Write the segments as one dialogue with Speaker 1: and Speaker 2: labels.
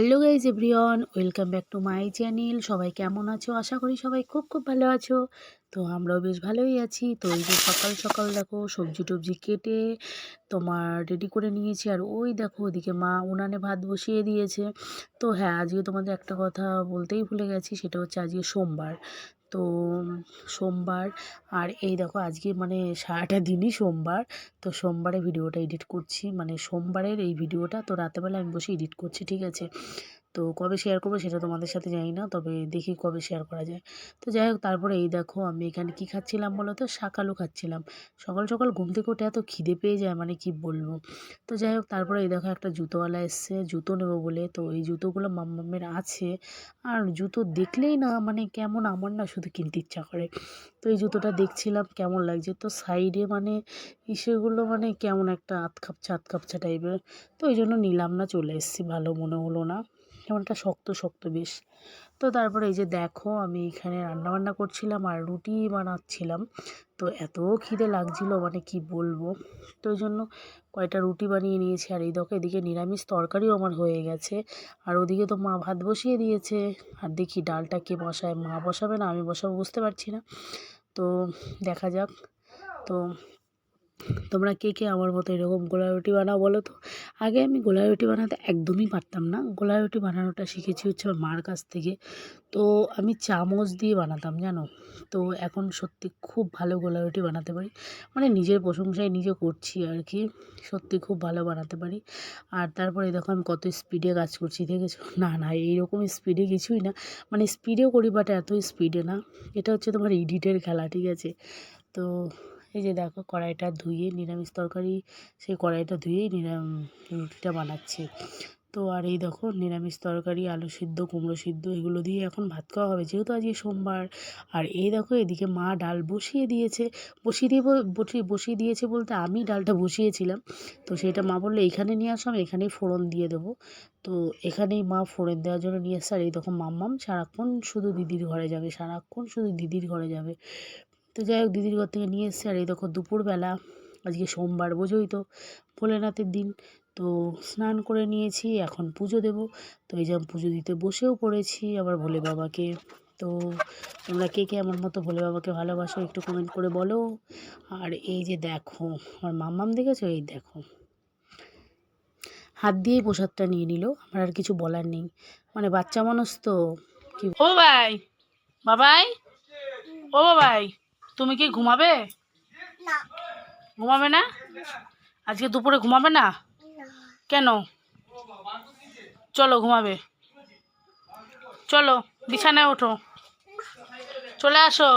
Speaker 1: Hello guys everyone, welcome back to my channel. সবাই কেমন আছো? আশা করি সবাই খুব খুব ভালো আছো। তো আমরাও বেশ ভালোই আছি। তো এই যে সকাল সকাল দেখো সবজি টবজি কেটে তোমার রেডি করে নিয়েছি। আর ওই দেখো ওদিকে মা উনানে ভাত বসিয়ে দিয়েছে। তো হ্যাঁ আজকে তোমাদের একটা কথা বলতেই ভুলে গেছি, সেটা হচ্ছে আজকে সোমবার। তো সোমবার। আর এই দেখো আজকে মানে সারাটা দিনই সোমবার। তো সোমবারে ভিডিওটা এডিট করছি। মানে সোমবারের এই ভিডিওটা তো রাতেবেলা আমি বসে এডিট করছি, ঠিক আছে? তো কবে শেয়ার করব সেটা তোমাদের সাথে জানি না, তবে দেখি কবে শেয়ার করা যায়। তো যাই হোক, তারপরে এই দেখো, আমি এখানে কি খাচ্ছিলাম বলো তো শাক আলু খাচ্ছিলাম। সকাল সকাল ঘুম থেকে উঠে এত খিদে পেয়ে যায় মানে কি বলব? তো যাই হোক, তারপরে এই দেখো একটা জুতোওয়ালা এসছে, জুতো নেব বলে। তো এই জুতোগুলো মাম্মামের আছে। আর জুতো দেখলেই না মানে কেমন আমার না শুধু কিনতে ইচ্ছা করে। তো এই জুতোটা দেখছিলাম, কেমন লাগছে? তো সাইডে মানে ইসেগুলো মানে কেমন একটা আত খাপছা আত টাইপের তো ওই জন্য নিলাম না, চলে এসেছি, ভালো মনে হলো না। কেমনটা শক্ত শক্ত বেশ। তো তারপরে এই যে দেখো, আমি এখানে রান্নাবান্না করছিলাম আর রুটি বানাচ্ছিলাম। তো এত খিদে লাগছিল মানে কি বলব? তো ওই জন্য কয়টা রুটি বানিয়ে নিয়েছি আর এই দেখো, এদিকে নিরামিষ তরকারিও আমার হয়ে গেছে। আর ওদিকে তো মা ভাত বসিয়ে দিয়েছে। আর দেখি ডালটা কে বসায়, মা বসাবে না? আমি বসাবো বুঝতে পারছি না। তো দেখা যাক। তো তোমরা কে কে আমার মতো এরকম গোলা রুটি বানাও বলো তো? আগে আমি গোলা রুটি বানাতে একদমই পারতাম না। গোলা রুটি বানানোটা শিখেছি হচ্ছে আমার মার কাছ থেকে। তো আমি চামচ দিয়ে বানাতাম জানো? তো এখন সত্যি খুব ভালো গোলা রুটি বানাতে পারি। মানে নিজের প্রশংসায় নিজে করছি আর কি সত্যি খুব ভালো বানাতে পারি। আর তারপরে দেখো আমি কত স্পিডে কাজ করছি, দেখেছ? না না, এইরকম স্পিডে কিছুই না। মানে স্পিডেও করি বাট এত স্পিডে না। এটা হচ্ছে তোমার এডিটের খেলা, ঠিক আছে? তো এই যে দেখো কড়াইটা ধুয়ে নিরামিষ তরকারি, সেই কড়াইটা ধুয়েই নিরাম রুটিটা বানাচ্ছি। তো আর এই দেখো নিরামিষ তরকারি, আলু সিদ্ধ, কুমড়ো সিদ্ধ, এগুলো দিয়ে এখন ভাত খাওয়া হবে। যেহেতু আজকে সোমবার, আর এই দেখো এদিকে মা ডাল বসিয়ে দিয়েছে। বসিয়ে দিয়ে বসিয়ে বসিয়ে দিয়েছে বলতে আমি ডালটা বসিয়েছিলাম। তো সেটা মা বলল, এখানে নিয়ে আসো, আমি এখানেই ফোড়ন দিয়ে দেবো। তো এখানেই মা ফোড়ন দেওয়ার জন্য নিয়ে এসছে আর এই দেখো মাম্মাম সারাক্ষণ শুধু দিদির ঘরে যাবে, সারাক্ষণ শুধু দিদির ঘরে যাবে। তো যাই হোক, দিদির ঘর থেকে নিয়ে এসছে। আর এই দেখো দুপুরবেলা, আজকে সোমবার, বোঝোই তো, ভোলেনাথের দিন। তো স্নান করে নিয়েছি, এখন পুজো দেব। তো এই যে আমি পুজো দিতে বসেও পড়েছি আবার ভোলে বাবাকে। তো তোমরা কে কে আমার মতো ভোলে বাবাকে ভালোবাসো একটু কমেন্ট করে বলো। আর এই যে দেখো, আমার মাম্মাম দেখেছ? এই দেখো। হাত দিয়েই প্রসাদটা নিয়ে নিল, আমার আর কিছু বলার নেই। মানে বাচ্চা মানুষ তো, কি ও ভাই, বাবাই, ও বাবাই। তুমি কি ঘুমাবে? ঘুমাবে না? আজকে দুপুরে ঘুমাবে না? কেন? চলো ঘুমাবে। চলো বিছানায় ওঠো। চলে আসো।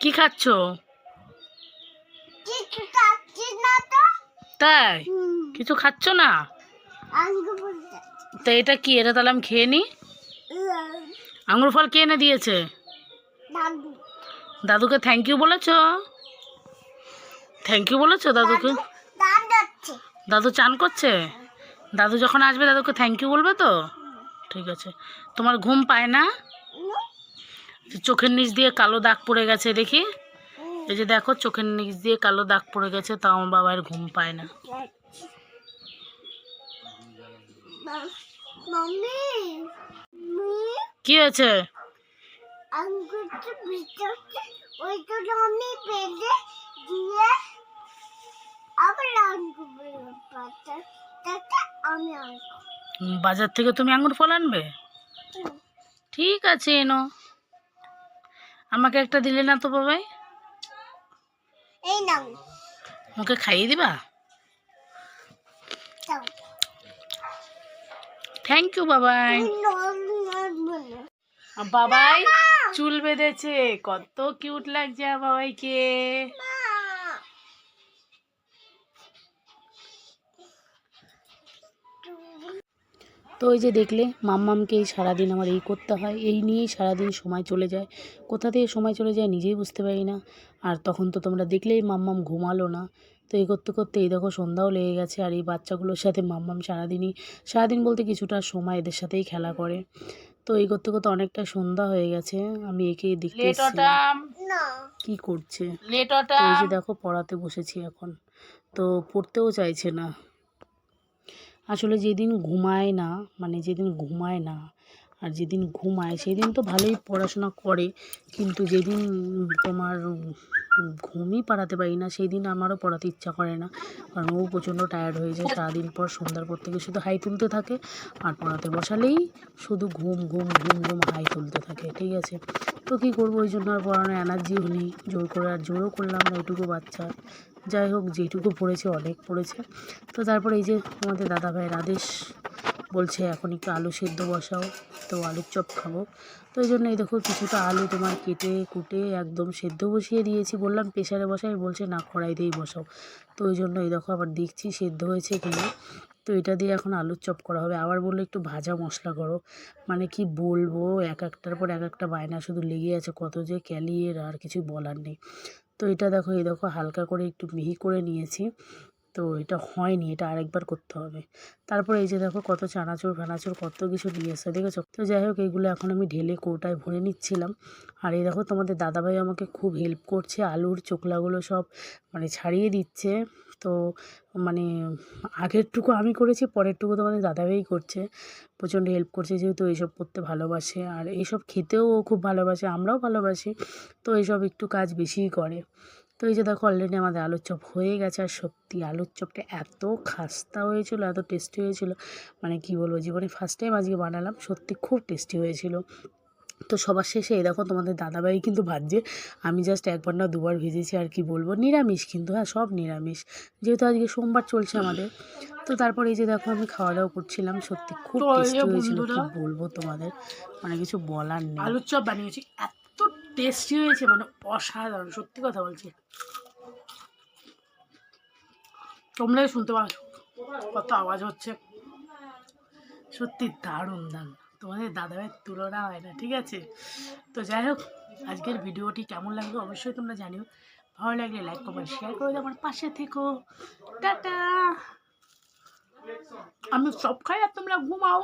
Speaker 1: কি খাচ্ছ? তাই? কিছু খাচ্ছ না? তা এটা কি? এটা তাহলে আমি খেয়ে নিই আঙুর ফল কে এনে দিয়েছে? দাদুকে থ্যাংক ইউ বলেছ? থ্যাংক ইউ বলেছ দাদুকে? দাদু চান করছে? দাদু যখন আসবে দাদুকে থ্যাংক ইউ বলবে তো? ঠিক আছে। তোমার ঘুম পায় না? চোখের নিচ দিয়ে কালো দাগ পড়ে গেছে দেখি। এই যে দেখো চোখের নিচ দিয়ে কালো দাগ পড়ে গেছে তাও আমার বাবার ঘুম পায় না। কি হয়েছে? বাজার থেকে তুমি আঙুর ফল আনবে? ঠিক আছে এনো। আমাকে একটা দিলে না তো বাবাই?
Speaker 2: এই নাও।
Speaker 1: ওকে খাইয়ে দিবা? থ্যাংক ইউ বাবাই। বাবাই চুল বেঁধেছে। কত কিউট লাগছে বাবাইকে। তো ওই যে দেখলে মাম্মামকে এই সারাদিন আমার এই করতে হয় এই নিয়েই সারাদিন সময় চলে যায়। কোথা থেকে সময় চলে যায় নিজেই বুঝতে পারি না। আর তখন তো তোমরা দেখলেই মাম্মাম ঘুমালো না। তো এই করতে করতে এই দেখো সন্ধ্যাও লেগে গেছে আর এই বাচ্চাগুলোর সাথে মাম্মাম সারাদিনই সারাদিন বলতে কিছুটা সময় এদের সাথেই খেলা করে। তো এই করতে করতে অনেকটা সন্ধ্যা হয়ে গেছে আমি একে দেখতে কি করছে? এই যে দেখো পড়াতে বসেছি এখন। তো পড়তেও চাইছে না। আসলে যেদিন ঘুমায় না মানে যেদিন ঘুমায় না আর যেদিন ঘুমায় সেদিন তো ভালোই পড়াশোনা করে, কিন্তু যেদিন তোমার ঘুমই পাড়াতে পারি না সেই দিন আমারও পড়াতে ইচ্ছা করে না। কারণ ও প্রচণ্ড টায়ার্ড হয়ে যায়, সারাদিন পর সন্ধ্যার পর থেকে শুধু হাই তুলতে থাকে আর পড়াতে বসালেই শুধু ঘুম ঘুম ঘুম ঘুম হাই তুলতে থাকে, ঠিক আছে? তো কী করব, ওই জন্য আর পড়ানোর এনার্জিও নেই, জোর করে আর জোরও করলাম না এটুকু বাচ্চা। যাই হোক যেটুকু পড়েছে, অনেক পড়েছে। তো তারপর এই যে তোমাদের দাদা ভাইয়ের আদেশ বলছে, এখন একটু আলু সেদ্ধ বসাও, তো আলুর চপ খাব। তো এই জন্য এই দেখো কিছুটা আলু তোমার কেটে কুটে একদম সেদ্ধ বসিয়ে দিয়েছি। বললাম প্রেশারে বসাই, বলছে, না কড়াইতেই বসাও। তো ওই জন্য এই দেখো আবার দেখছি সেদ্ধ হয়েছে কিনা তো এটা দিয়ে এখন আলুর চপ করা হবে। আবার বলল, একটু ভাজা মশলা করো। মানে কি বলব, এক একটার পর এক একটা বায়না শুধু লেগে আছে, কত যে ক্যালিয়ের আর কিছু বলার নেই। তো এটা দেখো, এই দেখো, হালকা করে একটু মিহি করে নিয়েছি। তো এটা হয়নি, এটা আরেকবার করতে হবে। তারপরে এই যে দেখো কত চানাচুর, ফানাচুর, কত কিছু এসে দেখেছ? তো যাই হোক এইগুলো এখন আমি ঢেলে কৌটায় ভরে নিচ্ছিলাম। আর এই দেখো তোমাদের দাদাভাই আমাকে খুব হেল্প করছে, আলুর চোখলাগুলো সব মানে ছাড়িয়ে দিচ্ছে। তো মানে আগেরটুকু আমি করেছি, পরেরটুকু তোমাদের দাদাভাই করছে। প্রচণ্ড হেল্প করছে, যেহেতু এইসব করতে ভালোবাসে। আর এইসব খেতেও খুব ভালোবাসে, আমরাও ভালোবাসি। তো এইসব একটু কাজ বেশিই করে। তো এই যে দেখো অলরেডি আমাদের আলুর চপ হয়ে গেছে আর সত্যি আলুর চপটা এত খাস্তা হয়েছিল এত টেস্টি হয়েছিল। মানে কি বলব জীবনে ফার্স্ট টাইম আজকে বানালাম সত্যি খুব টেস্টি হয়েছিল। তো সবার শেষে এই দেখো তোমাদের দাদাভাই কিন্তু ভাজছে। আমি জাস্ট একবার না দুবার ভেজেছি আর কি বলব নিরামিষ কিন্তু হ্যাঁ সব নিরামিষ। যেহেতু আজকে সোমবার চলছে আমাদের। তো তারপর এই যে দেখো আমি খাওয়া দাওয়া করছিলাম সত্যি খুব টেস্টি হয়েছিল কি বলব তোমাদের? মানে কিছু বলার নেই।
Speaker 3: আলুর চপ বানিয়েছি এত টেস্টি হয়েছে মানে অসাধারণ, সত্যি কথা বলছি। তোমরাই শুনতে পাচ্ছ কত আওয়াজ হচ্ছে। সত্যি দারুণ দারুণ। তোমাদের দাদাভাইয়ের তুলনা হয় না, ঠিক আছে? তো যাই হোক, আজকের ভিডিওটি কেমন লাগল অবশ্যই তোমরা জানিও। ভালো লাগলে লাইক কমেন্ট শেয়ার করে দাও, আমার পাশে থেকো। টাটা! আমি সব খাই আর তোমরা ঘুমাও।